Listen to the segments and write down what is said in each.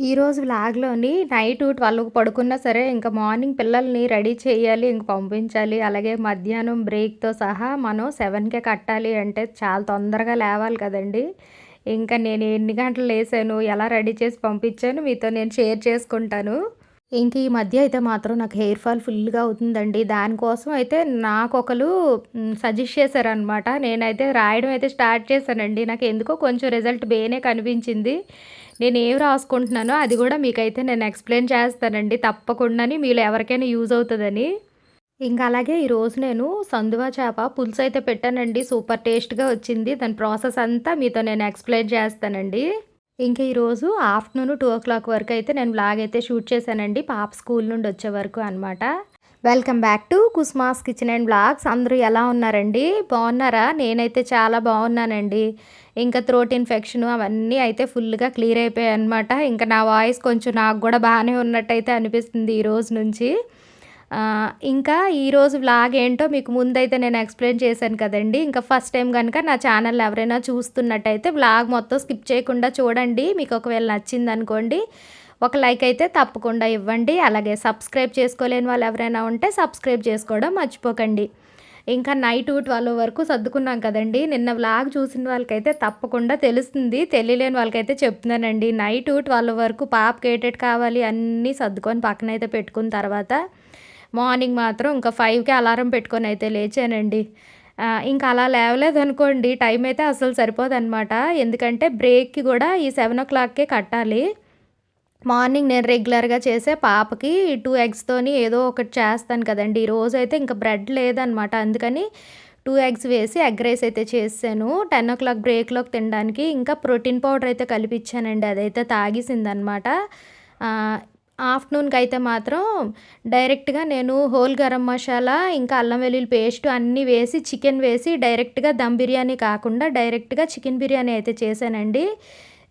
ఈరోజు వ్లాగ్‌లోని night twelve పడుకున్నా సరే, ఇంకా మార్నింగ్ పిల్లల్ని రెడీ చేయాలి, ఇంక పంపించాలి. అలాగే మధ్యాహ్నం బ్రేక్‌తో సహా మనం సెవెన్కే కట్టాలి అంటే చాలా తొందరగా లేవాలి కదండీ! ఇంకా నేను ఎన్ని గంటలు లేసాను, ఎలా రెడీ చేసి పంపించాను మీతో నేను షేర్ చేసుకుంటాను. ఇంక ఈ మధ్య అయితే మాత్రం నాకు హెయిర్ ఫాల్ ఫుల్‌గా అవుతుందండి. దానికోసం అయితే నాకు ఒకరు సజెస్ట్ చేశారనమాట. నేనైతే రాయడం అయితే స్టార్ట్ చేశానండి. నాకు ఎందుకో కొంచెం రిజల్ట్ బేనే కనిపించింది. నేను ఏం రాసుకుంటున్నానో అది కూడా మీకైతే నేను ఎక్స్‌ప్లెయిన్ చేస్తానండి తప్పకుండాని మీరు ఎవరికైనా యూజ్ అవుతుందని ఇంకా అలాగే ఈరోజు నేను సందువా చేప పులుసు అయితే పెట్టానండి. సూపర్ టేస్ట్‌గా వచ్చింది. దాని ప్రాసెస్ అంతా మీతో నేను ఎక్స్‌ప్లెయిన్ చేస్తానండి. ఇంకా ఈరోజు ఆఫ్టర్‌నూన్ 2:00 వరకు అయితే నేను బ్లాగ్ అయితే షూట్ చేశానండి. పాప స్కూల్ నుండి వచ్చే వరకు అనమాట. Welcome back to Kusmas kitchen and vlogs. అందరూ ఎలా ఉన్నారండి? బాగున్నారా? నేనైతే చాలా బాగున్నానండి. ఇంకా థ్రోట్ ఇన్ఫెక్షన్ అవన్నీ అయితే ఫుల్‌గా క్లియర్ అయిపోయాయి అనమాట ఇంకా నా వాయిస్ కొంచెం నాకు కూడా బాగానే ఉన్నట్టయితే అనిపిస్తుంది ఈ రోజు నుంచి. ఇంకా ఈరోజు వ్లాగ్ ఏంటో మీకు ముందైతే నేను ఎక్స్‌ప్లెయిన్ చేశాను కదండీ! ఇంకా ఫస్ట్ టైం కనుక నా ఛానల్ ఎవరైనా చూస్తున్నట్టయితే వ్లాగ్ మొత్తం స్కిప్ చేయకుండా చూడండి. మీకు ఒకవేళ నచ్చింది అనుకోండి ఒక లైక్ అయితే తప్పకుండా ఇవ్వండి. అలాగే సబ్స్క్రైబ్ చేసుకోలేని వాళ్ళు ఎవరైనా ఉంటే సబ్స్క్రైబ్ చేసుకోవడం మర్చిపోకండి. ఇంకా నైట్ ట్వెల్వ్ వరకు సర్దుకున్నాం కదండీ! నిన్న వ్లాగ్ చూసిన వాళ్ళకైతే తప్పకుండా తెలుస్తుంది. తెలియలేని వాళ్ళకైతే చెప్తున్నానండి. నైట్ ట్వెల్వ్ వరకు పాప కేటెడ్ కావాలి అన్నీ సర్దుకొని పక్కనైతే పెట్టుకున్న తర్వాత మార్నింగ్ మాత్రం ఇంకా ఫైవ్కి అలారం పెట్టుకొని అయితే లేచానండి. ఇంకా అలా లేవలేదనుకోండి టైం అయితే అసలు సరిపోదన్నమాట ఎందుకంటే బ్రేక్‌కి కూడా ఈ 7:00కే కట్టాలి. మార్నింగ్ నేను రెగ్యులర్‌గా చేసే పాపకి టూ ఎగ్స్‌తోని ఏదో ఒకటి చేస్తాను కదండి ఈరోజు అయితే ఇంక బ్రెడ్ లేదనమాట. అందుకని టూ ఎగ్స్ వేసి ఎగ్ రైస్ అయితే చేసాను టెన్ ఓ క్లాక్ బ్రేక్‌లోకి తినడానికి. ఇంకా ప్రోటీన్ పౌడర్ అయితే కలిపించానండి అదైతే తాగేసిందనమాట. ఆఫ్టర్‌నూన్‌కి అయితే మాత్రం డైరెక్ట్‌గా నేను హోల్ గరం మసాలా, ఇంకా అల్లం వెల్లుల్లి పేస్ట్ అన్నీ వేసి చికెన్ వేసి డైరెక్ట్‌గా దమ్ బిర్యానీ కాకుండా డైరెక్ట్‌గా చికెన్ బిర్యానీ అయితే చేశానండి.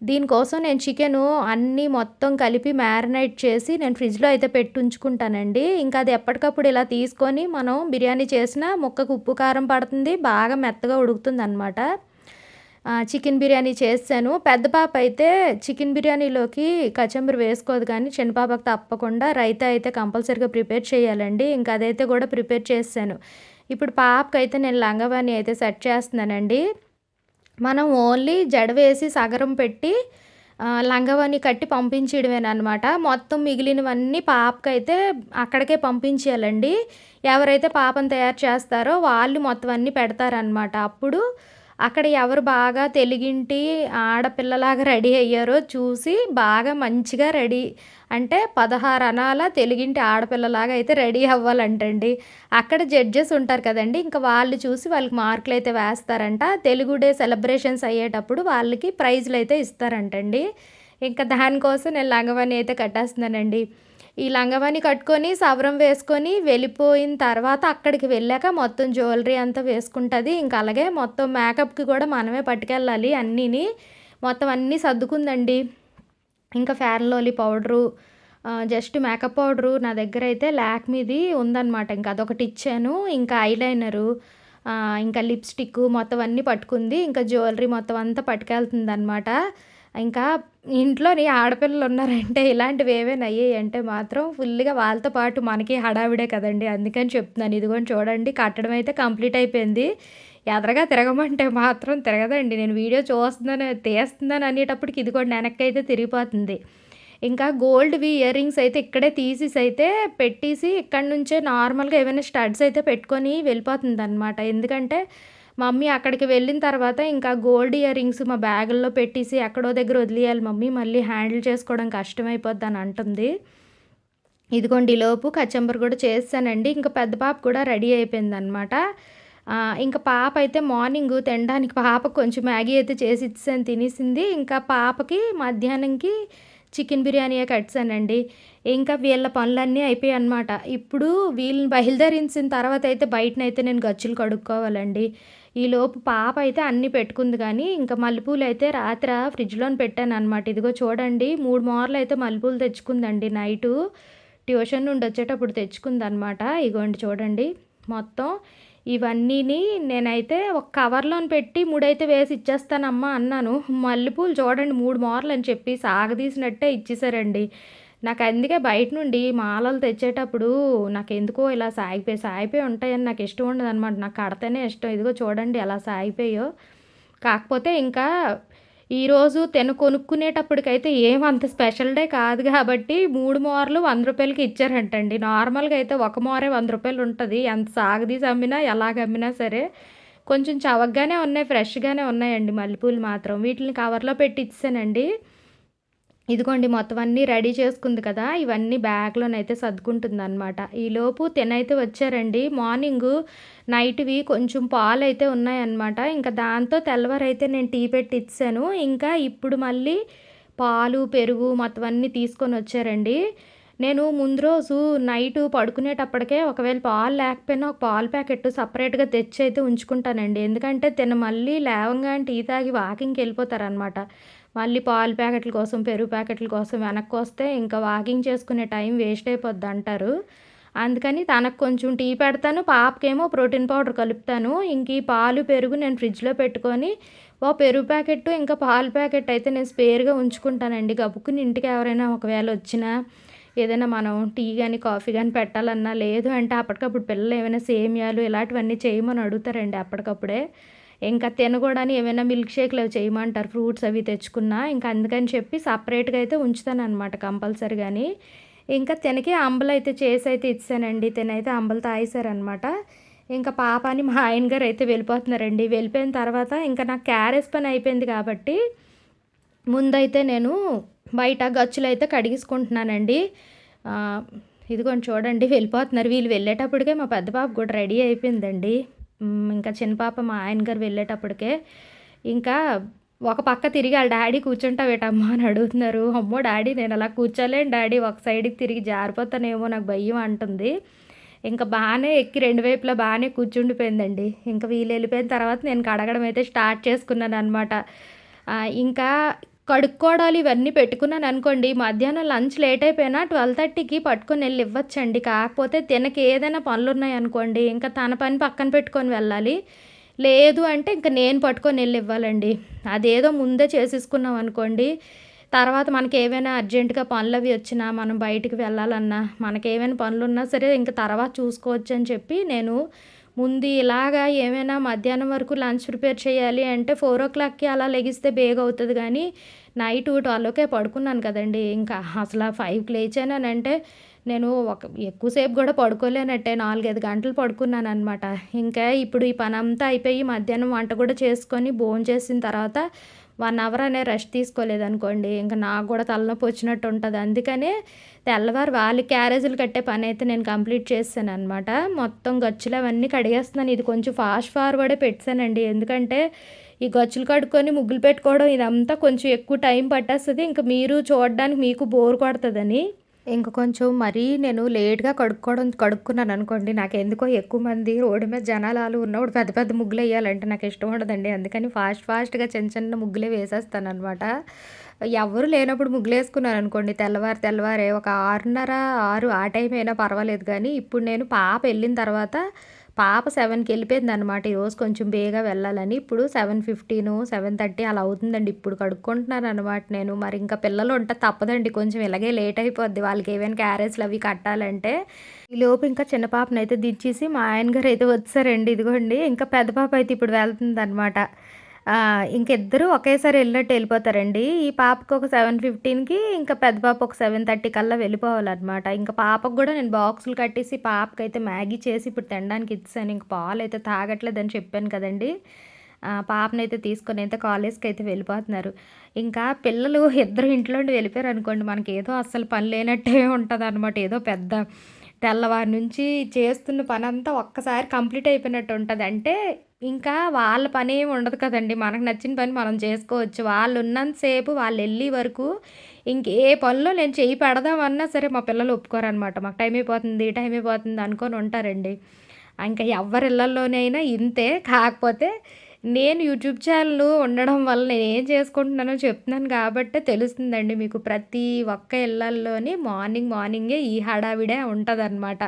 దీనికోసం నేను చికెను అన్నీ మొత్తం కలిపి మ్యారినేట్ చేసి నేను ఫ్రిడ్జ్‌లో అయితే పెట్టుంచుకుంటానండి ఇంకా అది ఎప్పటికప్పుడు ఇలా తీసుకొని మనం బిర్యానీ చేసినా ముక్కకు ఉప్పు, కారం పడుతుంది. బాగా మెత్తగా ఉడుకుతుంది అనమాట చికెన్ బిర్యానీ చేసేసాను. పెద్ద పాప అయితే చికెన్ బిర్యానీలోకి కచంబరి వేసుకోదు కానీ చిన్న పాపకి తప్పకుండా రైతా అయితే కంపల్సరీగా ప్రిపేర్ చేయాలండి. ఇంకా అదైతే కూడా ప్రిపేర్ చేశాను ఇప్పుడు పాపకైతే నేను లంగవాణి అయితే సెట్ చేస్తున్నానండి. మనం ఓన్లీ జడ వేసి సగరం పెట్టి లంగవని కట్టి పంపించడమేనమాట మొత్తం మిగిలినవన్నీ పాపకైతే అక్కడికే పంపించేయాలండి. ఎవరైతే పాపను తయారు చేస్తారో వాళ్ళు మొత్తం అన్నీ పెడతారనమాట. అప్పుడు అక్కడ ఎవరు బాగా తెలుగింటి ఆడపిల్లలాగా రెడీ అయ్యారో చూసి బాగా మంచిగా రెడీ అంటే 16 అనాల తెలుగింటి ఆడపిల్లలాగా అయితే రెడీ అవ్వాలంటండి. అక్కడ జడ్జెస్ ఉంటారు కదండి ఇంకా వాళ్ళు చూసి వాళ్ళకి మార్కులు అయితే వేస్తారంట. తెలుగు డే సెలబ్రేషన్స్ అయ్యేటప్పుడు వాళ్ళకి ప్రైజ్లు అయితే ఇస్తారంటండి. ఇంకా దానికోసం నేను లంగవాణి అయితే కట్టేస్తున్నానండి. ఈ లంగవాణి కట్టుకొని సవరం వేసుకొని వెళ్ళిపోయిన తర్వాత అక్కడికి వెళ్ళాక మొత్తం జ్యువెలరీ అంతా వేసుకుంటుంది ఇంకా అలాగే మొత్తం మేకప్‌కి కూడా మనమే పట్టుకెళ్ళాలి అన్నీని. మొత్తం అన్నీ సర్దుకుందండి. ఇంకా fair powder just makeup powder నా దగ్గర అయితే ల్యాక్ లాక్మీది ఉందన్నమాట ఇంక అదొకటి ఇచ్చాను. ఇంకా ఐలైనరు ఇంకా లిప్‌స్టిక్కు మొత్తం అన్నీ పట్టుకుంది. ఇంకా జ్యువెలరీ మొత్తం అంతా పట్టుకెళ్తుందనమాట. ఇంకా ఇంట్లోని ఆడపిల్లలు ఉన్నారంటే ఇలాంటివి ఏవైనా అయ్యాయంటే మాత్రం ఫుల్‌గా వాళ్ళతో పాటు మనకి హడావిడే కదండీ! అందుకని చెప్తున్నాను. ఇదిగోని చూడండి కట్టడం అయితే కంప్లీట్ అయిపోయింది. ఎదరగా తిరగమంటే మాత్రం తిరగదండి. నేను వీడియో చూస్తున్నాను, తీస్తున్నాను అనేటప్పటికి ఇదిగోండి వెనక్కైతే తిరిగిపోతుంది. ఇంకా గోల్డ్‌వి ఇయర్ రింగ్స్ అయితే ఇక్కడే తీసేసి అయితే పెట్టేసి ఇక్కడ నుంచే నార్మల్‌గా ఏమైనా స్టడ్స్ అయితే పెట్టుకొని వెళ్ళిపోతుందనమాట. ఎందుకంటే మమ్మీ అక్కడికి వెళ్ళిన తర్వాత ఇంకా గోల్డ్ ఇయర్ రింగ్స్ మా బ్యాగుల్లో పెట్టేసి ఎక్కడో దగ్గర వదిలేయాలి మమ్మీ మళ్ళీ హ్యాండిల్ చేసుకోవడం కష్టమైపోద్దని అంటుంది. ఇదిగోండి లోపు కచ్చంబర్ కూడా చేస్తానండి ఇంకా పెద్ద పాప కూడా రెడీ అయిపోయింది అనమాట ఇంకా పాప అయితే మార్నింగ్ తినడానికి పాప కొంచెం మ్యాగీ అయితే చేసి ఇచ్చేసాను తినేసింది. ఇంకా పాపకి మధ్యాహ్నంకి చికెన్ బిర్యానీయే కట్టానండి ఇంకా వీళ్ళ పనులన్నీ అయిపోయాయన్నమాట. ఇప్పుడు వీళ్ళని బయలుదేరించిన తర్వాత అయితే బయటనైతే నేను గచ్చులు కడుక్కోవాలండి. ఈలోపు పాప అయితే అన్నీ పెట్టుకుంది కానీ ఇంకా మల్లెపూలు అయితే రాత్ర ఫ్రిడ్జ్‌లోని పెట్టాను అనమాట ఇదిగో చూడండి మూడు మార్లు అయితే మల్లెపూలు తెచ్చుకుందండి నైటు. ట్యూషన్ నుండి వచ్చేటప్పుడు తెచ్చుకుందనమాట. ఇగోండి చూడండి మొత్తం ఇవన్నీని నేనైతే ఒక కవర్‌లోని పెట్టి మూడైతే వేసి ఇచ్చేస్తానమ్మా అన్నాను. మల్లెపూలు చూడండి మూడు మార్లు అని చెప్పి సాగదీసినట్టే ఇచ్చేసారండి. నాకు అందుకే బయట నుండి మాలలు తెచ్చేటప్పుడు నాకు ఎందుకో ఇలా సాగిపోయి, సాగిపోయి ఉంటాయని నాకు ఇష్టం ఉండదనమాట. నాకు కడితేనే ఇష్టం. ఇదిగో చూడండి ఎలా సాగిపోయాయో. కాకపోతే ఇంకా ఈరోజు తిన కొనుక్కునేటప్పటికైతే ఏం అంత స్పెషల్ డే కాదు కాబట్టి 3 మూరలు రూ. 100కి ఇచ్చారంటండి. నార్మల్‌గా అయితే ఒక మోరే వంద రూపాయలు ఉంటుంది ఎంత సాగదీసి అమ్మినా, ఎలాగ అమ్మినా సరే. కొంచెం చవకగానే ఉన్నాయి. ఫ్రెష్‌గానే ఉన్నాయండి మల్లెపూలు మాత్రం. వీటిని కవర్‌లో పెట్టి ఇచ్చేసానండి. ఇదిగోండి మొత్తం అన్నీ రెడీ చేసుకుంది కదా! ఇవన్నీ బ్యాగ్‌లోనైతే సర్దుకుంటుందనమాట. ఈలోపు తినైతే వచ్చారండి. మార్నింగ్ నైట్‌వి కొంచెం పాలు అయితే ఉన్నాయన్నమాట. ఇంకా దాంతో తెల్లవారైతే నేను టీ పెట్టి ఇచ్చాను ఇంకా ఇప్పుడు మళ్ళీ పాలు, పెరుగు మొత్తం అన్నీ తీసుకొని వచ్చారండి నేను ముందు రోజు నైటు పడుకునేటప్పటికే ఒకవేళ పాలు లేకపోయినా ఒక పాలు ప్యాకెట్ సపరేట్గా తెచ్చి అయితే ఉంచుకుంటానండి. ఎందుకంటే తిన మళ్ళీ లేవంగా టీ తాగి వాకింగ్కి వెళ్ళిపోతారనమాట మళ్ళీ పాలు ప్యాకెట్ల కోసం, పెరుగు ప్యాకెట్ల కోసం వెనక్కి వస్తే ఇంకా వాకింగ్ చేసుకునే టైం వేస్ట్ అయిపోద్ది అంటారు అందుకని తనకు కొంచెం టీ పెడతాను. పాపకేమో ప్రోటీన్ పౌడర్ కలుపుతాను. ఇంక ఈ పాలు, పెరుగు నేను ఫ్రిడ్జ్‌లో పెట్టుకొని ఓ పెరుగు ప్యాకెట్టు, ఇంకా పాల ప్యాకెట్ అయితే నేను స్పేర్‌గా ఉంచుకుంటానండి. గబుక్కుని ఇంటికి ఎవరైనా ఒకవేళ వచ్చినా ఏదైనా మనం టీ కానీ కాఫీ కానీ పెట్టాలన్నా, లేదు అంటే అప్పటికప్పుడు పిల్లలు ఏమైనా సేమియాలు ఇలాంటివన్నీ చేయమని అడుగుతారండి అప్పటికప్పుడే. ఇంకా తినకూడని ఏమైనా మిల్క్ షేక్‌లు అవి చేయమంటారు ఫ్రూట్స్ అవి తెచ్చుకున్నా. ఇంకా అందుకని చెప్పి సపరేట్గా అయితే ఉంచుతాను అనమాట కంపల్సరీగాని. ఇంకా తినకి అంబలైతే అయితే ఇచ్చానండి తినైతే అంబలు తాగేసారనమాట. ఇంకా పాప అని మా ఆయన గారు అయితే వెళ్ళిపోతున్నారండి. వెళ్ళిపోయిన తర్వాత ఇంకా నాకు క్యారేజ్ పని అయిపోయింది కాబట్టి ముందైతే నేను బయట గచ్చులైతే కడిగేసుకుంటున్నానండి. ఆహ్, ఇదిగోండి చూడండి వెళ్ళిపోతున్నారు. వీళ్ళు వెళ్ళేటప్పటికే మా పెద్ద పాప కూడా రెడీ అయిపోయిందండి. ఇంకా చిన్న పాప మా ఆయన గారు వెళ్ళేటప్పటికే ఇంకా ఒక పక్క తిరిగి ఆ డాడీ కూర్చుంటావేటమ్మా అని అడుగుతున్నారు. అమ్మో! డాడీ నేను అలా కూర్చోలేను డాడీ ఒక సైడ్‌కి తిరిగి జారిపోతానేమో నాకు భయం అంటుంది. ఇంకా బాగానే ఎక్కి రెండు వైపులా బాగానే కూర్చుండిపోయిందండి. ఇంకా వీళ్ళు వెళ్ళిపోయిన తర్వాత నేను కడగడం అయితే స్టార్ట్ చేసుకున్నాను అనమాట ఇంకా కడుక్కోవడాలు ఇవన్నీ పెట్టుకున్నాను అనుకోండి మధ్యాహ్నం లంచ్ లేట్ అయిపోయినా 12:30కి పట్టుకొని వెళ్ళి ఇవ్వచ్చండి. కాకపోతే తినకి ఏదైనా పనులున్నాయనుకోండి ఇంకా తన పని పక్కన పెట్టుకొని వెళ్ళాలి. లేదు అంటే ఇంక నేను పట్టుకొని వెళ్ళి ఇవ్వాలండి. అదేదో ముందే చేసేసుకున్నాం అనుకోండి తర్వాత మనకేవైనా అర్జెంట్‌గా పనులవి వచ్చినా, మనం బయటికి వెళ్ళాలన్నా, మనకేమైనా పనులున్నా సరే ఇంకా తర్వాత చూసుకోవచ్చు అని చెప్పి నేను ముందు ఇలాగా ఏమైనా మధ్యాహ్నం వరకు లంచ్ ప్రిపేర్ చేయాలి అంటే 4:00కి అలా లెగిస్తే బేగ అవుతుంది కానీ నైట్ ట్వెల్వ్కే పడుకున్నాను కదండీ! ఇంకా అసలు ఫైవ్కి లేచానంటే నేను ఒక ఎక్కువసేపు కూడా పడుకోలేనట్టే నాలుగైదు గంటలు పడుకున్నాను అనమాట ఇంకా ఇప్పుడు ఈ పని అంతా అయిపోయి మధ్యాహ్నం వంట కూడా చేసుకొని భోంచేసిన తర్వాత వన్ అవర్ అనే రెస్ట్ తీసుకోలేదనుకోండి ఇంక నాకు కూడా తలనొప్పి వచ్చినట్టు ఉంటుంది అందుకనే తెల్లవారు వాళ్ళకి క్యారేజీలు కట్టే పని అయితే నేను కంప్లీట్ చేసేసాననమాట. మొత్తం గచ్చులు అవన్నీ కడిగేస్తున్నాను. ఇది కొంచెం ఫాస్ట్ ఫార్వర్డే పెట్టానండి ఎందుకంటే ఈ గచ్చులు కడుక్కొని ముగ్గులు పెట్టుకోవడం ఇదంతా కొంచెం ఎక్కువ టైం పట్టేస్తుంది ఇంక మీరు చూడడానికి మీకు బోర్ కొడతదని ఇంక కొంచెం మరీ నేను లేట్‌గా కడుక్కోవడం కడుక్కున్నాను అనుకోండి నాకు ఎందుకో ఎక్కువ మంది రోడ్డు మీద జనాలు ఉన్నప్పుడు పెద్ద పెద్ద ముగ్గులు వేయాలంటే నాకు ఇష్టం ఉండదండి. అందుకని ఫాస్ట్ ఫాస్ట్‌గా చిన్న చిన్న ముగ్గులే వేసేస్తాననమాట. ఎవ్వరు లేనప్పుడు ముగ్గులేసుకున్నాననుకోండి తెల్లవారు తెల్లవారే ఒక 6:30, 6 ఆ టైం అయినా పర్వాలేదు కానీ ఇప్పుడు నేను పాప వెళ్ళిన తర్వాత పాప సెవెన్కి వెళ్ళిపోయింది అనమాట ఈరోజు కొంచెం బేగా వెళ్ళాలని. ఇప్పుడు 7:15, 7:30 అలా అవుతుందండి. ఇప్పుడు కడుక్కుంటున్నాననమాట నేను. మరి ఇంకా పిల్లలు ఉంటే తప్పదండి కొంచెం ఇలాగే లేట్ అయిపోద్ది. వాళ్ళకి ఏవైనా క్యారేజ్‌లు అవి కట్టాలంటే. ఈలోపు ఇంకా చిన్న పాపనైతే దించేసి మా ఆయన గారు అయితే వచ్చారండి ఇదిగోండి ఇంకా పెద్ద పాప అయితే ఇప్పుడు వెళ్తుంది అనమాట ఇంకిద్దరూ ఇద్దరు ఒకేసారి వెళ్ళినట్టు వెళ్ళిపోతారండి ఈ పాపకు ఒక 7:15కి ఇంకా పెద్ద పాప ఒక 7:30 కల్లా వెళ్ళిపోవాలన్నమాట ఇంకా పాపకు కూడా నేను బాక్సులు కట్టేసి పాపకైతే మ్యాగీ చేసి ఇప్పుడు తినడానికి ఇచ్చాను ఇంక పాలు అయితే తాగట్లేదని చెప్పాను కదండీ! తీసుకొని అయితే కాలేజ్కి అయితే వెళ్ళిపోతున్నారు. ఇంకా పిల్లలు ఇద్దరు ఇంట్లో అనుకోండి మనకి ఏదో అస్సలు పని లేనట్టే ఉంటదనమాట. ఏదో పెద్ద తెల్లవారి నుంచి చేస్తున్న పని అంతా ఒక్కసారి కంప్లీట్ అయిపోయినట్టు ఉంటుంది అంటే ఇంకా వాళ్ళ పని ఏమి ఉండదు కదండి మనకు నచ్చిన పని మనం చేసుకోవచ్చు. వాళ్ళు ఉన్నంతసేపు వాళ్ళు వెళ్ళే వరకు ఇంకే పనిలో నేను చేయి పెడదామన్నా సరే మా పిల్లలు ఒప్పుకోరనమాట. మాకు టైం అయిపోతుంది, టైం అయిపోతుంది అనుకోని ఉంటారండి. ఇంకా ఎవ్వరి ఇళ్ళల్లోనైనా ఇంతే. కాకపోతే నేను యూట్యూబ్ ఛానల్ ఉండడం వల్ల నేను ఏం చేసుకుంటున్నానో చెప్తున్నాను కాబట్టే తెలుస్తుందండి మీకు. ప్రతి ఒక్క ఇళ్ళల్లోని మార్నింగ్ మార్నింగే ఈ హడావిడే ఉంటదనమాట.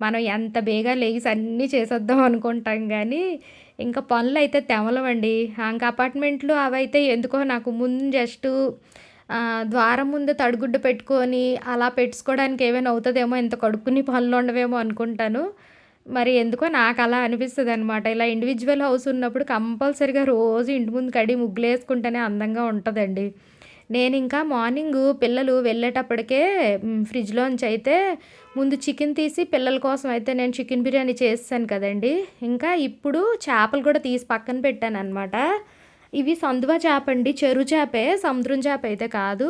మనం ఎంత బేగా లేచి అన్నీ చేసేద్దాం అనుకుంటాం కానీ ఇంకా పనులైతే తెమలవండి. ఇంకా అపార్ట్‌మెంట్లు అవైతే ఎందుకో నాకు ముందు జస్ట్ ద్వారం ముందు తడిగుడ్డ పెట్టుకొని అలా పెట్టుకోవడానికి ఏమైనా అవుతుందేమో ఇంత కడుక్కుని పనులు ఉండవేమో అనుకుంటాను. మరి ఎందుకో నాకు అలా అనిపిస్తుంది అనమాట ఇలా ఇండివిజువల్ హౌస్ ఉన్నప్పుడు కంపల్సరీగా రోజు ఇంటి ముందు కడిగి ముగ్గులేసుకుంటేనే అందంగా ఉంటుందండి నేను ఇంకా మార్నింగ్ పిల్లలు వెళ్ళేటప్పటికే ఫ్రిడ్జ్‌లోంచి అయితే ముందు చికెన్ తీసి పిల్లల కోసం అయితే నేను చికెన్ బిర్యానీ చేస్తాను కదండీ! ఇంకా ఇప్పుడు చేపలు కూడా తీసి పక్కన పెట్టాను అనమాట ఇవి సందువ చేప అండి చెరువు చేపే. సముద్రం చేప అయితే కాదు.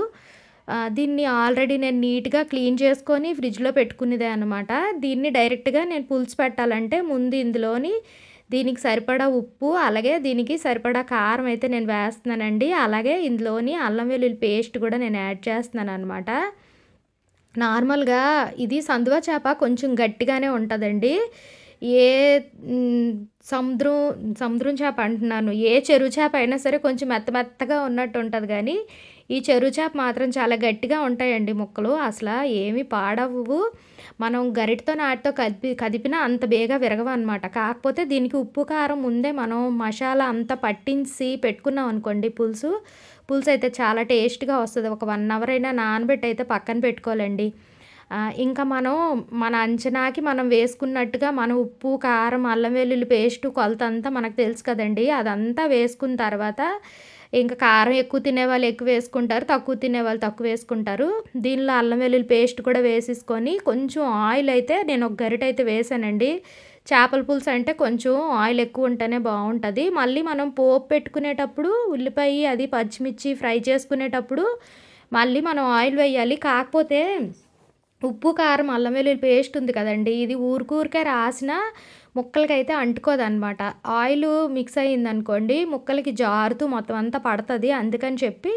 దీన్ని ఆల్రెడీ నేను నీట్‌గా క్లీన్ చేసుకొని ఫ్రిడ్జ్‌లో పెట్టుకునేదే అనమాట. దీన్ని డైరెక్ట్‌గా నేను పులుసు పెట్టాలంటే ముందు ఇందులోని దీనికి సరిపడా ఉప్పు, అలాగే దీనికి సరిపడా కారం అయితే నేను వేస్తున్నానండి. అలాగే ఇందులోని అల్లం వెల్లుల్లి పేస్ట్ కూడా నేను యాడ్ చేస్తున్నాను అనమాట నార్మల్‌గా ఇది సందువ చేప కొంచెం గట్టిగానే ఉంటుందండి ఏ సముద్రం సముద్రం చేప అంటున్నాను. ఏ చెరువు చేప అయినా సరే కొంచెం మెత్త మెత్తగా ఉన్నట్టు ఉంటుంది కానీ ఈ చెరువు మాత్రం చాలా గట్టిగా ఉంటాయండి ముక్కలు. అసలు ఏమి పాడవు మనం గరిటతో నాటితో కదిపి కదిపినా అంత బేగా విరగవనమాట. కాకపోతే దీనికి ఉప్పు, కారం ముందే మనం మసాలా అంతా పట్టించి పెట్టుకున్నాం అనుకోండి పులుసు, పులుసు అయితే చాలా టేస్ట్‌గా వస్తుంది ఒక వన్ అవర్ అయినా నానబెట్టి అయితే పక్కన పెట్టుకోవాలండి. ఇంకా మనం మన అంచనాకి మనం వేసుకున్నట్టుగా మనం ఉప్పు, కారం, అల్లం వెల్లుల్లి పేస్టు కొలతంతా మనకు తెలుసు కదండీ! అదంతా వేసుకున్న తర్వాత ఇంకా కారం ఎక్కువ తినేవాళ్ళు ఎక్కువ వేసుకుంటారు. తక్కువ తినేవాళ్ళు తక్కువ వేసుకుంటారు. దీనిలో అల్లం వెల్లుల్లి పేస్ట్ కూడా వేసేసుకొని కొంచెం ఆయిల్ అయితే నేను ఒక గరిట అయితే వేసానండి చేపల పులుసు అంటే కొంచెం ఆయిల్ ఎక్కువ ఉంటేనే బాగుంటుంది మళ్ళీ మనం పోపు పెట్టుకునేటప్పుడు ఉల్లిపాయ అది పచ్చిమిర్చి ఫ్రై చేసుకునేటప్పుడు మళ్ళీ మనం ఆయిల్ వేయాలి. కాకపోతే ఉప్పు, కారం, అల్లం వెల్లుల్లి పేస్ట్ ఉంది కదండి ఇది ఊరికూరికే రాసిన ముక్కలకైతే అంటుకోదనమాట. ఆయిల్ మిక్స్ అయిందనుకోండి ముక్కలకి జారుతూ మొత్తం అంతా పడుతుంది అందుకని చెప్పి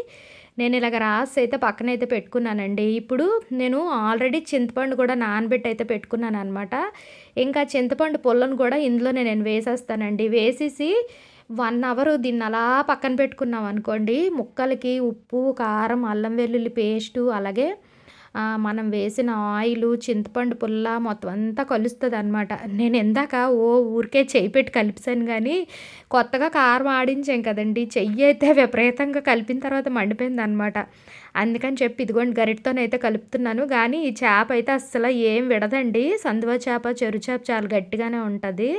నేను ఇలాగ రాసి అయితే పక్కన అయితే పెట్టుకున్నానండి. ఇప్పుడు నేను ఆల్రెడీ చింతపండు కూడా నానబెట్టి అయితే పెట్టుకున్నాననమాట. ఇంకా చింతపండు పుల్లను కూడా ఇందులోనే నేను వేసేస్తానండి. వేసేసి వన్ అవర్ దీన్ని అలా పక్కన పెట్టుకున్నాం అనుకోండి ముక్కలకి ఉప్పు, కారం, అల్లం వెల్లుల్లి పేస్టు అలాగే మనం వేసిన ఆయిలు, చింతపండు పుల్ల మొత్తం అంతా కలుస్తుంది అనమాట నేను ఇందాక ఓ ఊరికే చెయ్యి పెట్టి కలిపిసాను కానీ కొత్తగా కారం ఆడించాం కదండీ! చెయ్యయితే విపరీతంగా కలిపిన తర్వాత మండిపోయిందనమాట. అందుకని చెప్పి ఇదిగోండి గరిటతోనైతే కలుపుతున్నాను. కానీ ఈ చేప అయితే అస్సలు ఏం విడదండి. సందువ చేప, చెరువు చేప చాలా గట్టిగానే ఉంటుంది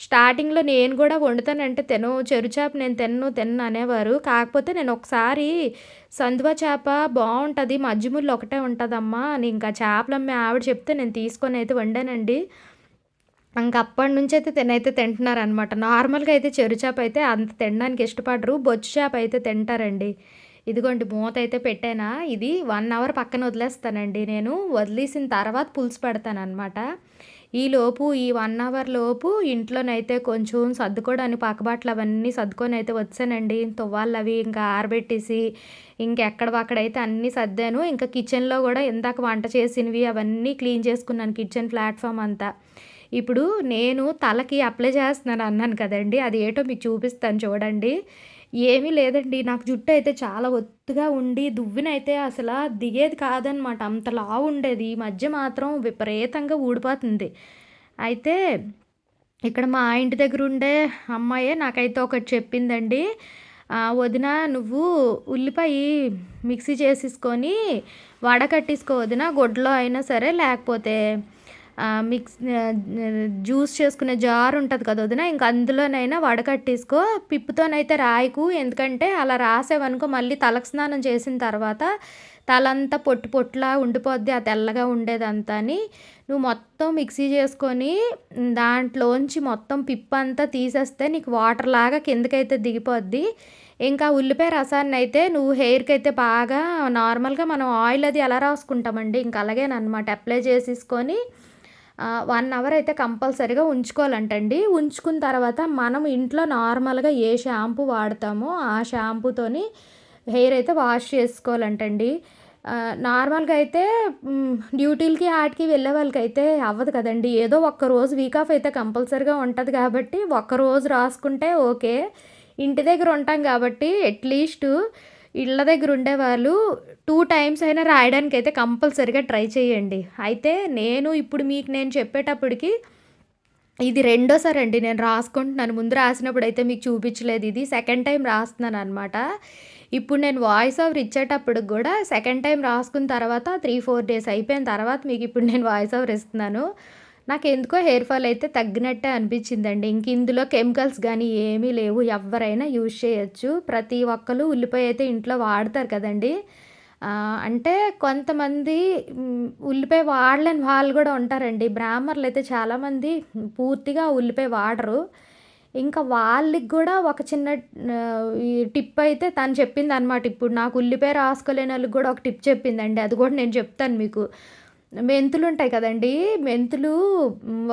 స్టార్టింగ్‌లో నేను కూడా వండుతానంటే తిను చెరువు చేప నేను తినను, తిన్ను అనేవారు. కాకపోతే నేను ఒకసారి సందువ చేప బాగుంటుంది మజ్జిముళ్ళు ఒకటే ఉంటుందమ్మా అని ఇంకా చేపలు అమ్మే ఆవిడ చెప్తే నేను తీసుకొని అయితే వండానండి. ఇంకా అప్పటి నుంచి అయితే తినైతే తింటున్నారనమాట. నార్మల్‌గా అయితే చెరువు చేప అయితే అంత తినడానికి ఇష్టపడరు. బొచ్చు చేప అయితే తింటారండి. ఇదిగోండి మూత అయితే పెట్టానా, ఇది వన్ అవర్ పక్కన వదిలేస్తానండి నేను. వదిలేసిన తర్వాత పులుసు పెడతాననమాట. ఈలోపు ఈ వన్ అవర్ లోపు ఇంట్లోనైతే కొంచెం సర్దుకోవడానికి పాకబాట్లు అవన్నీ సర్దుకొని అయితే వచ్చానండి. తువ్వాళ్ళవి ఇంకా ఆరబెట్టేసి ఇంకెక్కడివక్కడైతే అన్నీ సర్దాను. ఇంకా కిచెన్‌లో కూడా ఇందాక వంట చేసినవి అవన్నీ క్లీన్ చేసుకున్నాను కిచెన్ ప్లాట్ఫామ్ అంతా. ఇప్పుడు నేను తలకి అప్లై చేస్తున్నాను అన్నాను కదండి అది ఏటో మీకు చూపిస్తాను చూడండి. ఏమీ లేదండి. నాకు జుట్టు అయితే చాలా ఒత్తుగా ఉండి దువ్వినైతే అసలు దిగేది కాదనమాట. అంత లావు ఉండేది. ఈ మధ్య మాత్రం విపరీతంగా ఊడిపోతుంది. అయితే ఇక్కడ మా ఇంటి దగ్గర ఉండే అమ్మాయే నాకైతే ఒకటి చెప్పిందండి. "వదిన నువ్వు ఉల్లిపాయ మిక్సీ చేసేసుకొని వడకట్టేసుకో వదిన గుడ్డలో అయినా సరే లేకపోతే మిక్స్ జ్యూస్ చేసుకునే జార్ ఉంటుంది కదా వదిన ఇంక అందులోనైనా వడకట్టేసుకో. పిప్పుతోనైతే రాయకు. ఎందుకంటే అలా రాసావనుకో మళ్ళీ తలకు స్నానం చేసిన తర్వాత తలంతా పొట్టు పొట్టులా ఉండిపోద్ది. ఆ తెల్లగా ఉండేదంతా అని. నువ్వు మొత్తం మిక్సీ చేసుకొని దాంట్లోంచి మొత్తం పిప్పంతా తీసేస్తే నీకు వాటర్ లాగా కిందకైతే దిగిపోద్ది. ఇంకా ఉల్లిపాయ రసాన్ని అయితే నువ్వు హెయిర్కి అయితే బాగా నార్మల్‌గా మనం ఆయిల్ అది ఎలా రాసుకుంటామండి ఇంక అలాగేననమాట. అప్లై చేసేసుకొని వన్ అవర్ అయితే కంపల్సరీగా ఉంచుకోవాలంటండి. ఉంచుకున్న తర్వాత మనం ఇంట్లో నార్మల్‌గా ఏ షాంపూ వాడతామో ఆ షాంపూతోని హెయిర్ అయితే వాష్ చేసుకోవాలంటండి. నార్మల్‌గా అయితే డ్యూటీలకి ఆటికి వెళ్ళే వాళ్ళకి అయితే అవ్వదు కదండి ఏదో ఒక్కరోజు వీక్ ఆఫ్ అయితే కంపల్సరీగా ఉంటుంది కాబట్టి ఒక్కరోజు రాసుకుంటే ఓకే. ఇంటి దగ్గర ఉంటాం కాబట్టి అట్లీస్ట్ ఇళ్ళ దగ్గర ఉండేవాళ్ళు టూ టైమ్స్ అయినా రాయడానికి అయితే కంపల్సరిగా ట్రై చేయండి. అయితే నేను ఇప్పుడు మీకు నేను చెప్పేటప్పటికి ఇది రెండోసారి అండి. నేను రాసుకుంటున్నాను. ముందు రాసినప్పుడు అయితే మీకు చూపించలేదు. ఇది సెకండ్ టైం రాస్తున్నాను అనమాట ఇప్పుడు నేను వాయిస్ ఓవర్ ఇచ్చేటప్పుడు కూడా సెకండ్ టైం రాసుకున్న తర్వాత త్రీ ఫోర్ డేస్ అయిపోయిన తర్వాత మీకు ఇప్పుడు నేను వాయిస్ ఓవర్ ఇస్తున్నాను. నాకు ఎందుకో హెయిర్ ఫాల్ అయితే తగ్గినట్టే అనిపించిందండి. ఇంక ఇందులో కెమికల్స్ కానీ ఏమీ లేవు. ఎవరైనా యూజ్ చేయొచ్చు. ప్రతి ఒక్కరు ఉల్లిపాయ అయితే ఇంట్లో వాడతారు కదండీ. అంటే కొంతమంది ఉల్లిపాయ వాడలేని వాళ్ళు కూడా ఉంటారండి. బ్రాహ్మర్లు అయితే చాలామంది పూర్తిగా ఉల్లిపాయ వాడరు. ఇంకా వాళ్ళకి కూడా ఒక చిన్న ఈ టిప్ అయితే తను చెప్పింది అనమాట ఇప్పుడు నాకు ఉల్లిపాయ రాసుకోలేని వాళ్ళకి కూడా ఒక టిప్ చెప్పిందండి. అది కూడా నేను చెప్తాను మీకు. మెంతులు ఉంటాయి కదండీ. మెంతులు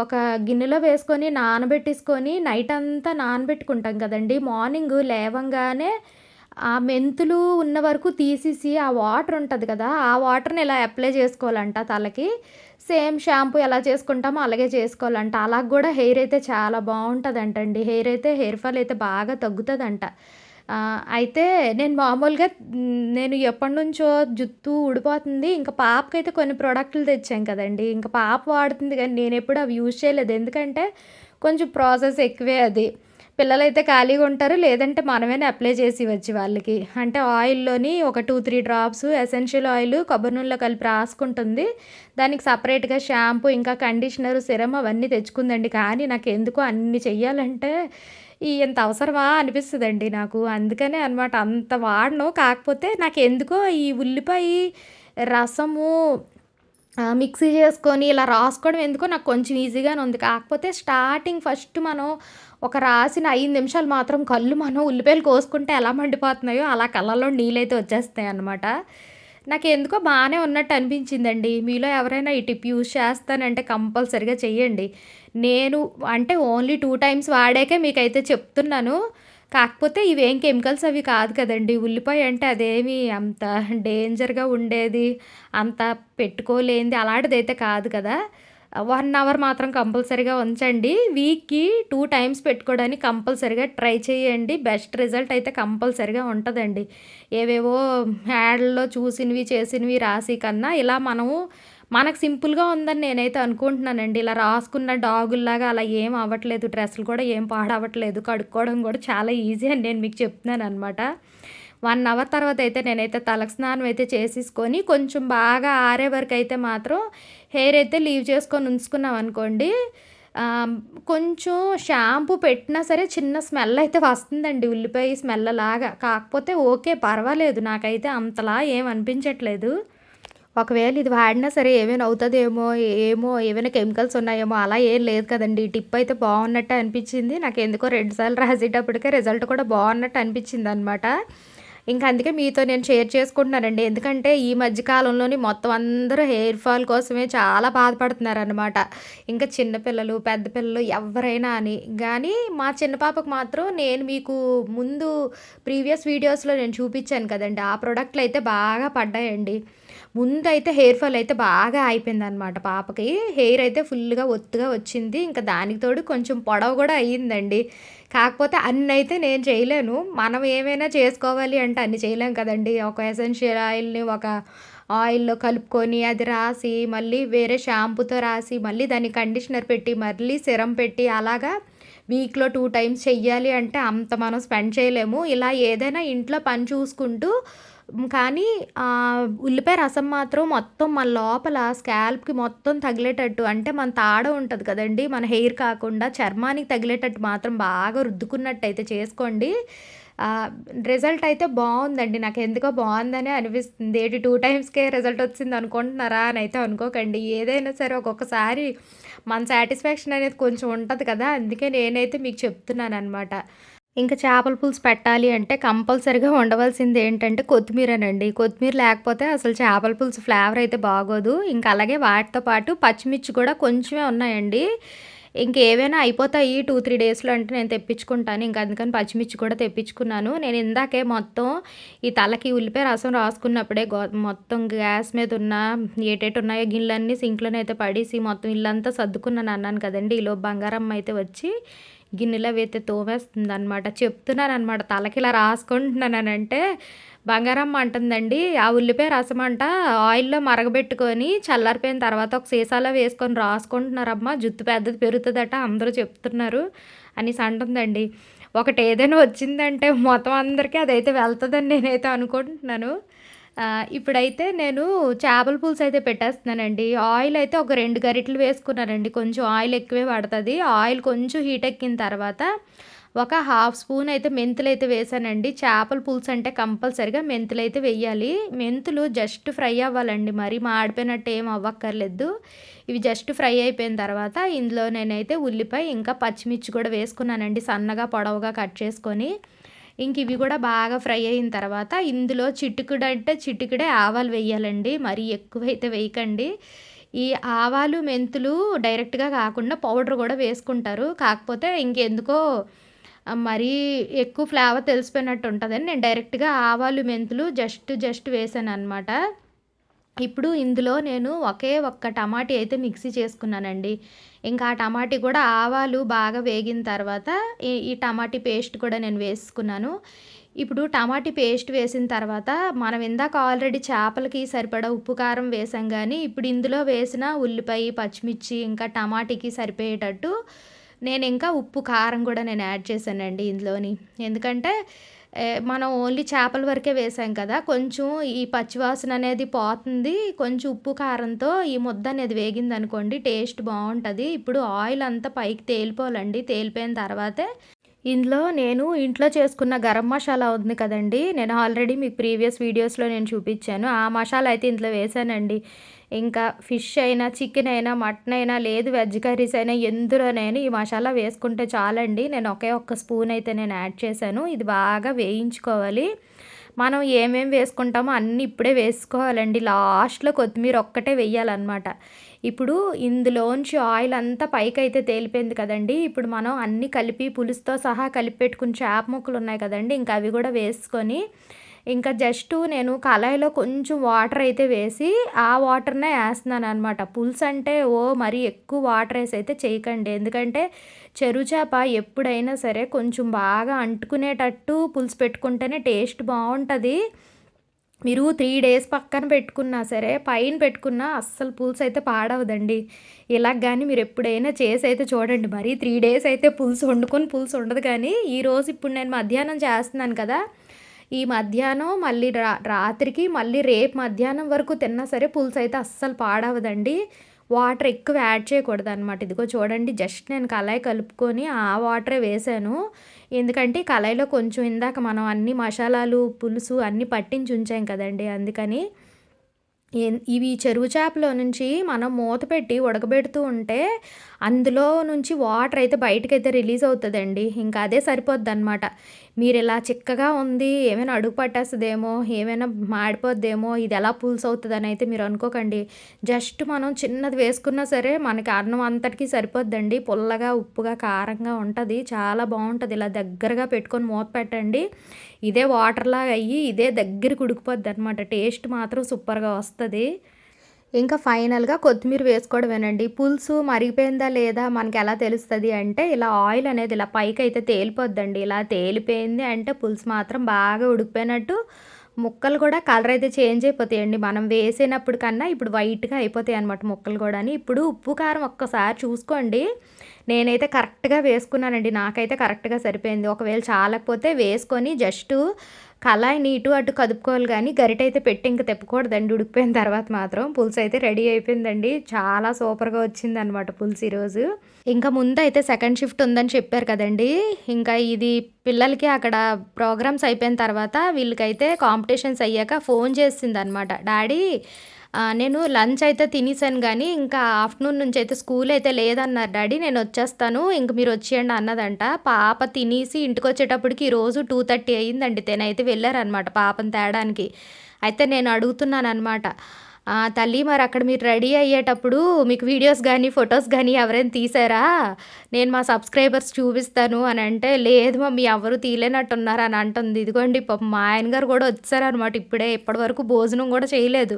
ఒక గిన్నెలో వేసుకొని నానబెట్టేసుకొని నైట్ అంతా నానబెట్టుకుంటాం కదండీ. మార్నింగ్ లేవంగానే ఆ మెంతులు ఉన్న వరకు తీసేసి ఆ వాటర్ ఉంటుంది కదా ఆ వాటర్ని ఇలా అప్లై చేసుకోవాలంట తలకి? సేమ్ షాంపూ ఎలా చేసుకుంటామో అలాగే చేసుకోవాలంట. అలా కూడా హెయిర్ అయితే చాలా బాగుంటుందంటండి. హెయిర్ అయితే హెయిర్ ఫాల్ అయితే బాగా తగ్గుతుందంట. అయితే నేను మామూలుగా నేను ఎప్పటినుంచో జుత్తు ఊడిపోతుంది. ఇంకా పాపకైతే కొన్ని ప్రోడక్ట్లు తెచ్చాం కదండీ. ఇంకా పాప వాడుతుంది కానీ నేను ఎప్పుడు అవి యూజ్ చేయలేదు. ఎందుకంటే కొంచెం ప్రాసెస్ ఎక్కువే అది. పిల్లలైతే ఖాళీగా ఉంటారు లేదంటే మనమే అప్లై చేసి వచ్చి వాళ్ళకి. అంటే ఆయిల్లోని ఒక two three drops essential oil కొబ్బరి నూనెలో కలిపి రాసుకుంటుంది. దానికి సపరేట్గా షాంపూ ఇంకా కండిషనర్ సిరమ్ అవన్నీ తెచ్చుకుందండి. కానీ నాకు ఎందుకో అన్ని చెయ్యాలంటే ఈ ఎంత అవసరమా అనిపిస్తుందండి నాకు. అందుకనే అనమాట అంత వాడను. కాకపోతే నాకు ఎందుకో ఈ ఉల్లిపాయ రసము మిక్సీ చేసుకొని ఇలా రాసుకోవడం ఎందుకో నాకు కొంచెం ఈజీగానే ఉంది. కాకపోతే స్టార్టింగ్ ఫస్ట్ మనం ఒక రాసిన ఐదు నిమిషాలు మాత్రం కళ్ళు మనం ఉల్లిపాయలు కోసుకుంటే ఎలా మండిపోతున్నాయో అలా కళ్ళల్లో నీళ్ళైతే వచ్చేస్తాయి అనమాట నాకు ఎందుకో బాగానే ఉన్నట్టు అనిపించిందండి. మీలో ఎవరైనా ఈ టిప్ యూజ్ చేస్తానంటే కంపల్సరిగా చెయ్యండి. నేను అంటే ఓన్లీ టూ టైమ్స్ వాడాకే మీకైతే చెప్తున్నాను. కాకపోతే ఇవేం కెమికల్స్ అవి కాదు కదండి. ఉల్లిపాయ అంటే అదేమి అంత డేంజర్గా ఉండేది అంత పెట్టుకోలేనిది అలాంటిది అయితే కాదు కదా. వన్ అవర్ మాత్రం కంపల్సరీగా ఉంచండి. వీక్కి టూ టైమ్స్ పెట్టుకోవడానికి కంపల్సరీగా ట్రై చేయండి. బెస్ట్ రిజల్ట్ అయితే కంపల్సరీగా ఉంటుందండి. ఏవేవో యాడ్లో చూసినవి చేసినవి రాసి కన్నా ఇలా మనము మనకు సింపుల్గా ఉందని నేనైతే అనుకుంటున్నానండి. ఇలా రాసుకున్న డాగుల్లాగా అలా ఏం అవ్వట్లేదు. డ్రెస్సులు కూడా ఏం పాడవట్లేదు కడుక్కోవడం కూడా చాలా ఈజీ అని నేను మీకు చెప్తున్నాను అనమాట వన్ అవర్ తర్వాత అయితే నేనైతే తలకు స్నానం అయితే చేసేసుకొని కొంచెం బాగా ఆరే వరకు అయితే మాత్రం హెయిర్ అయితే లీవ్ చేసుకొని ఉంచుకున్నాం అనుకోండి కొంచెం షాంపూ పెట్టినా సరే చిన్న స్మెల్ అయితే వస్తుందండి ఉల్లిపాయ స్మెల్ లాగా. కాకపోతే ఓకే పర్వాలేదు నాకైతే అంతలా ఏం అనిపించట్లేదు. ఒకవేళ ఇది వాడినా సరే ఏమైనా అవుతుందేమో ఏమో ఏమైనా కెమికల్స్ ఉన్నాయేమో అలా ఏం లేదు కదండి. టిప్ అయితే బాగున్నట్టు అనిపించింది. నాకు ఎందుకో రెండుసార్లు రాసేటప్పటికే రిజల్ట్ కూడా బాగున్నట్టు అనిపించింది అనమాట ఇంకా అందుకే మీతో నేను షేర్ చేసుకుంటున్నానండి. ఎందుకంటే ఈ మధ్యకాలంలోని మొత్తం అందరూ హెయిర్ ఫాల్ కోసమే చాలా బాధపడుతున్నారనమాట ఇంకా చిన్నపిల్లలు పెద్ద పిల్లలు ఎవరైనా అని. కానీ మా చిన్న పాపకు మాత్రం నేను మీకు ముందు ప్రీవియస్ వీడియోస్లో నేను చూపించాను కదండి. ఆ ప్రోడక్ట్లు అయితే బాగా పడ్డాయండి. ముందు అయితే హెయిర్ ఫాల్ అయితే బాగా అయిపోయింది అనమాట పాపకి. హెయిర్ అయితే ఫుల్గా ఒత్తుగా వచ్చింది. ఇంకా దానికి తోడు కొంచెం పొడవు కూడా అయ్యిందండి. కాకపోతే అన్ని అయితే నేను చేయలేను. మనం ఏమైనా చేసుకోవాలి అంటే అన్ని చేయలేం కదండి. ఒక ఎసెన్షియల్ ఆయిల్ని ఒక ఆయిల్లో కలుపుకొని అది రాసి మళ్ళీ వేరే షాంపూతో రాసి మళ్ళీ దాన్ని కండిషనర్ పెట్టి మళ్ళీ సిరం పెట్టి అలాగా వీక్లో టూ టైమ్స్ చెయ్యాలి అంటే అంత మనం స్పెండ్ చేయలేము. ఇలా ఏదైనా ఇంట్లో పని చూసుకుంటూ కానీ ఉల్లిపాయ రసం మాత్రం మొత్తం మన లోపల స్కాల్ప్కి మొత్తం తగిలేటట్టు అంటే మన తాడ ఉంటుంది కదండి మన హెయిర్ కాకుండా చర్మానికి తగిలేటట్టు మాత్రం బాగా రుద్దుకున్నట్టు అయితే చేసుకోండి రిజల్ట్ అయితే బాగుందండి. నాకు ఎందుకో బాగుందని అనిపిస్తుంది. ఏంటి టూ టైమ్స్కే రిజల్ట్ వచ్చింది అనుకుంటున్నారా అని అయితే అనుకోకండి. ఏదైనా సరే ఒక్కొక్కసారి మన సాటిస్ఫాక్షన్ అనేది కొంచెం ఉంటుంది కదా అందుకే నేనైతే మీకు చెప్తున్నాను అనమాట ఇంకా చేపల పులుసు పెట్టాలి అంటే కంపల్సరిగా ఉండవలసింది ఏంటంటే కొత్తిమీరనండి. కొత్తిమీర లేకపోతే అసలు చేపల పులుసు ఫ్లేవర్ అయితే బాగోదు. ఇంకా అలాగే వాటితో పాటు పచ్చిమిర్చి కూడా కొంచెమే ఉన్నాయండి. ఇంకేవైనా అయిపోతాయి టూ త్రీ డేస్లో అంటే నేను తెప్పించుకుంటాను. ఇంకా అందుకని పచ్చిమిర్చి కూడా తెప్పించుకున్నాను. నేను ఇందాకే మొత్తం ఈ తలకి ఉల్లిపాయ రసం రాసుకున్నప్పుడే మొత్తం గ్యాస్ మీద ఉన్న ఏటేటి ఉన్నాయో గిన్నెలన్నీ సింక్లోనే అయితే పడేసి మొత్తం ఇల్లంతా సర్దుకున్నాను అన్నాను కదండి. ఈలో బంగారమ్మ అయితే వచ్చి గిన్నెలో వేస్తే తోమేస్తుంది అనమాట చెప్తున్నాను అనమాట తలకి ఇలా రాసుకుంటున్నానంటే బంగారమ్మ అంటుందండి ఆ ఉల్లిపాయ రసం అంట ఆయిల్లో మరగబెట్టుకొని చల్లారిపోయిన తర్వాత ఒక సీసాలో వేసుకొని రాసుకుంటున్నారమ్మ. జుట్టు పెద్దది పెరుగుతుందట అందరూ చెప్తున్నారు అనేసి అంటుందండి. ఒకటి ఏదైనా వచ్చిందంటే మొత్తం అందరికీ అదైతే వెళ్తుందని నేనైతే అనుకుంటున్నాను. ఇప్పుడైతే నేను చేపల పులుసు అయితే పెట్టేస్తున్నానండి. ఆయిల్ అయితే ఒక రెండు గరిటలు వేసుకున్నానండి. కొంచెం ఆయిల్ ఎక్కువే పడుతుంది. ఆయిల్ కొంచెం హీట్ ఎక్కిన తర్వాత ఒక హాఫ్ స్పూన్ అయితే మెంతులు అయితే వేసానండి. చేపల పులుసు అంటే కంపల్సరిగా మెంతులు అయితే వేయాలి. మెంతులు జస్ట్ ఫ్రై అవ్వాలండి. మరి మాడిపోయినట్టు ఏం అవ్వక్కర్లేదు. ఇవి జస్ట్ ఫ్రై అయిపోయిన తర్వాత ఇందులో నేనైతే ఉల్లిపాయ ఇంకా పచ్చిమిర్చి కూడా వేసుకున్నానండి. సన్నగా పొడవుగా కట్ చేసుకొని. ఇంక ఇవి కూడా బాగా ఫ్రై అయిన తర్వాత ఇందులో చిటుకుడు అంటే చిటుకుడే ఆవాలు వేయాలండి. మరీ ఎక్కువైతే వేయకండి. ఈ ఆవాలు మెంతులు డైరెక్ట్గా కాకుండా పౌడర్ కూడా వేసుకుంటారు. కాకపోతే ఇంకెందుకో మరీ ఎక్కువ ఫ్లేవర్ తెలిసిపోయినట్టు ఉంటుందని నేను డైరెక్ట్గా ఆవాలు మెంతులు జస్ట్ జస్ట్ వేసాను అనమాట ఇప్పుడు ఇందులో నేను ఒకే ఒక్క టమాటీ అయితే మిక్సీ చేసుకున్నానండి. ఇంకా ఆ టమాటీ కూడా ఆవాలు బాగా వేగిన తర్వాత ఈ ఈ టమాటీ పేస్ట్ కూడా నేను వేసుకున్నాను. ఇప్పుడు టమాటీ పేస్ట్ వేసిన తర్వాత మనం ఇందాక ఆల్రెడీ చేపలకి సరిపడా ఉప్పు కారం వేసాం కానీ ఇప్పుడు ఇందులో వేసిన ఉల్లిపాయ పచ్చిమిర్చి ఇంకా టమాటీకి సరిపోయేటట్టు నేను ఇంకా ఉప్పు కారం కూడా నేను యాడ్ చేశానండి ఇందులోని. ఎందుకంటే మనం ఓన్లీ చేపల వరకే వేసాం కదా కొంచెం ఈ పచ్చివాసన అనేది పోతుంది కొంచెం ఉప్పు కారంతో ఈ ముద్ద అనేది వేగింది అనుకోండి టేస్ట్ బాగుంటుంది. ఇప్పుడు ఆయిల్ అంతా పైకి తేలిపోవాలండి తేలిపోయిన తర్వాతే ఇందులో నేను ఇంట్లో చేసుకున్న గరం మసాలా ఉంది కదండి. నేను ఆల్రెడీ మీకు ప్రీవియస్ వీడియోస్లో నేను చూపించాను. ఆ మసాలా అయితే ఇందులో వేసానండి. ఇంకా ఫిష్ అయినా చికెన్ అయినా మటన్ అయినా లేదు వెజ్ కర్రీస్ అయినా ఎందులోనైనా ఈ మసాలా వేసుకుంటే చాలండి. నేను ఒకే ఒక్క స్పూన్ అయితే నేను యాడ్ చేశాను. ఇది బాగా వేయించుకోవాలి. మనం ఏమేమి వేసుకుంటామో అన్నీ ఇప్పుడే వేసుకోవాలండి. లాస్ట్లో కొత్తిమీర ఒక్కటే వేయాలన్నమాట. ఇప్పుడు ఇందులోంచి ఆయిల్ అంతా పైకి అయితే తేలిపోయింది కదండి. ఇప్పుడు మనం అన్నీ కలిపి పులుసుతో సహా కలిపి పెట్టుకుని చేప ముక్కలు ఉన్నాయి కదండి. ఇంకా అవి కూడా వేసుకొని ఇంకా జస్ట్ నేను కళాయిలో కొంచెం వాటర్ అయితే వేసి ఆ వాటర్నే వేస్తున్నాను అనమాట పులుసు అంటే ఓ మరీ ఎక్కువ వాటర్ వేసి అయితే చేయకండి. ఎందుకంటే చెరువు చేప ఎప్పుడైనా సరే కొంచెం బాగా అంటుకునేటట్టు పులుసు పెట్టుకుంటేనే టేస్ట్ బాగుంటుంది. మీరు త్రీ డేస్ పక్కన పెట్టుకున్నా సరే పైన పెట్టుకున్నా అస్సలు పులుసు అయితే పాడవదండి. ఇలా కానీ మీరు ఎప్పుడైనా చేసి అయితే చూడండి. మరి త్రీ డేస్ అయితే పులుసు వండుకొని పులుసు ఉండదు కానీ ఈరోజు ఇప్పుడు నేను మధ్యాహ్నం చేస్తున్నాను కదా ఈ మధ్యాహ్నం మళ్ళీ రా రాత్రికి మళ్ళీ రేపు మధ్యాహ్నం వరకు తిన్నా సరే పులుసు అయితే అస్సలు పాడవదండి. వాటర్ ఎక్కువ యాడ్ చేయకూడదు అనమాట ఇదిగో చూడండి జస్ట్ నేను కళాయి కలుపుకొని ఆ వాటరే వేసాను. ఎందుకంటే కళాయిలో కొంచెం ఇందాక మనం అన్ని మసాలాలు పులుసు అన్నీ పట్టించి ఉంచాం కదండి. అందుకని ఇవి చెరువు చేపలో నుంచి మనం మూత పెట్టి ఉడకబెడుతూ ఉంటే అందులో నుంచి వాటర్ అయితే బయటకైతే రిలీజ్ అవుతుందండి. ఇంకా అదే సరిపోద్ది అనమాట మీరు ఇలా చిక్కగా ఉంది ఏమైనా అడుగు పట్టేస్తుందేమో ఏమైనా మాడిపోద్దేమో ఇది ఎలా పులుసు అవుతుంది అని అయితే మీరు అనుకోకండి. జస్ట్ మనం చిన్నది వేసుకున్నా సరే మనకి అన్నం అంతటికీ సరిపోద్దండి. పుల్లగా ఉప్పుగా కారంగా ఉంటుంది. చాలా బాగుంటుంది. ఇలా దగ్గరగా పెట్టుకొని మూత పెట్టండి. ఇదే వాటర్లాగా అయ్యి ఇదే దగ్గరికి ఉడికిపోద్ది అనమాట టేస్ట్ మాత్రం సూపర్గా వస్తుంది. ఇంకా ఫైనల్గా కొత్తిమీర వేసుకోవడమేనండి. పులుసు మరిగిపోయిందా లేదా మనకి ఎలా తెలుస్తుంది అంటే ఇలా ఆయిల్ అనేది ఇలా పైకి అయితే తేలిపోద్దండి. ఇలా తేలిపోయింది అంటే పులుసు మాత్రం బాగా ఉడికిపోయినట్టు ముక్కలు కూడా కలర్ అయితే చేంజ్ అయిపోతాయండి. మనం వేసినప్పుడు కన్నా ఇప్పుడు వైట్గా అయిపోతాయి అనమాట ముక్కలు కూడా ఇప్పుడు ఉప్పు కారం ఒక్కసారి చూసుకోండి. నేనైతే కరెక్ట్గా వేసుకున్నానండి. నాకైతే కరెక్ట్గా సరిపోయింది. ఒకవేళ చాలకపోతే వేసుకొని జస్ట్ కళాయిని ఇటు అటు కదుపుకోవాలి కానీ గరిట అయితే పెట్టి ఇంక తెప్పకూడదండి. ఉడికిపోయిన తర్వాత మాత్రం పులుసు అయితే రెడీ అయిపోయిందండి. చాలా సూపర్గా వచ్చింది అనమాట పులుసు ఈరోజు. ఇంకా ముందు అయితే సెకండ్ షిఫ్ట్ ఉందని చెప్పారు కదండి. ఇంకా ఇది పిల్లలకి అక్కడ ప్రోగ్రామ్స్ అయిపోయిన తర్వాత వీళ్ళకైతే కాంపిటీషన్స్ అయ్యాక ఫోన్ చేసింది అనమాట డాడీ నేను లంచ్ అయితే తినేసాను కానీ ఇంకా ఆఫ్టర్నూన్ నుంచి అయితే స్కూల్ అయితే లేదన్నారు. డాడీ నేను వచ్చేస్తాను. ఇంక మీరు వచ్చేయండి అన్నదంట. పాప తినేసి ఇంటికి వచ్చేటప్పటికి ఈరోజు టూ థర్టీ అయ్యిందండి. తనైతే వెళ్ళారనమాట పాపను తేడానికి. అయితే నేను అడుగుతున్నాను అనమాట తల్లి మరి అక్కడ మీరు రెడీ అయ్యేటప్పుడు మీకు వీడియోస్ కానీ ఫొటోస్ కానీ ఎవరైనా తీసారా? నేను మా సబ్స్క్రైబర్స్ చూపిస్తాను అని అంటే లేదు మమ్మీ ఎవరు తీలేనట్టున్నారు అని అంటుంది. ఇదిగోండి పాప మా ఆయన గారు కూడా వచ్చారనమాట ఇప్పుడే ఇప్పటివరకు భోజనం కూడా చేయలేదు.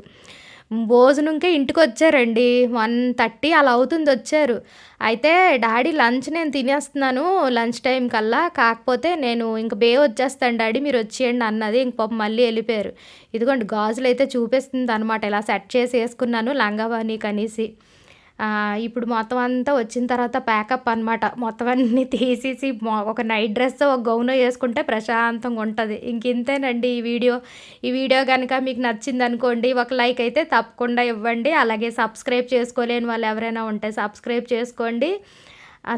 భోజనంకే ఇంటికొచ్చారండి. 1:30 అలా అవుతుంది వచ్చారు. అయితే డాడీ లంచ్ నేను తినేస్తున్నాను లంచ్ టైం కల్లా. కాకపోతే నేను ఇంక బే వచ్చేస్తాను డాడీ మీరు వచ్చేయండి అన్నది. ఇంక పాపం మళ్ళీ వెళ్ళిపోయారు ఇదిగోండి గాజులు అయితే చూపిస్తుంది అనమాట ఇలా సెట్ చేసి వేసుకున్నాను లంగా కనీసి ఇప్పుడు మొత్తం అంతా వచ్చిన తర్వాత ప్యాకప్ అనమాట. మొత్తం అన్నీ తీసేసి ఒక నైట్ డ్రెస్ ఒక గౌనో వేసుకుంటే ప్రశాంతంగా ఉంటుంది ఇంకింతేనండి ఈ వీడియో. ఈ వీడియో కనుక మీకు నచ్చింది అనుకోండి ఒక లైక్ అయితే తప్పకుండా ఇవ్వండి. అలాగే సబ్స్క్రైబ్ చేసుకోలేని వాళ్ళు ఎవరైనా ఉంటే సబ్స్క్రైబ్ చేసుకోండి.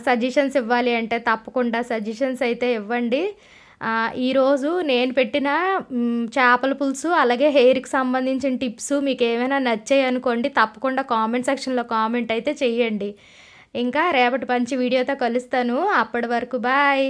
సజెషన్స్ ఇవ్వాలి అంటే తప్పకుండా సజెషన్స్ అయితే ఇవ్వండి. ఈరోజు నేను పెట్టిన చేపల పులుసు అలాగే హెయిర్‌కి సంబంధించిన టిప్స్ మీకు ఏమైనా నచ్చాయి అనుకోండి తప్పకుండా కామెంట్ సెక్షన్‌లో కామెంట్ అయితే చెయ్యండి. ఇంకా రేపటి మంచి వీడియోతో కలుస్తాను. అప్పటి వరకు బాయ్.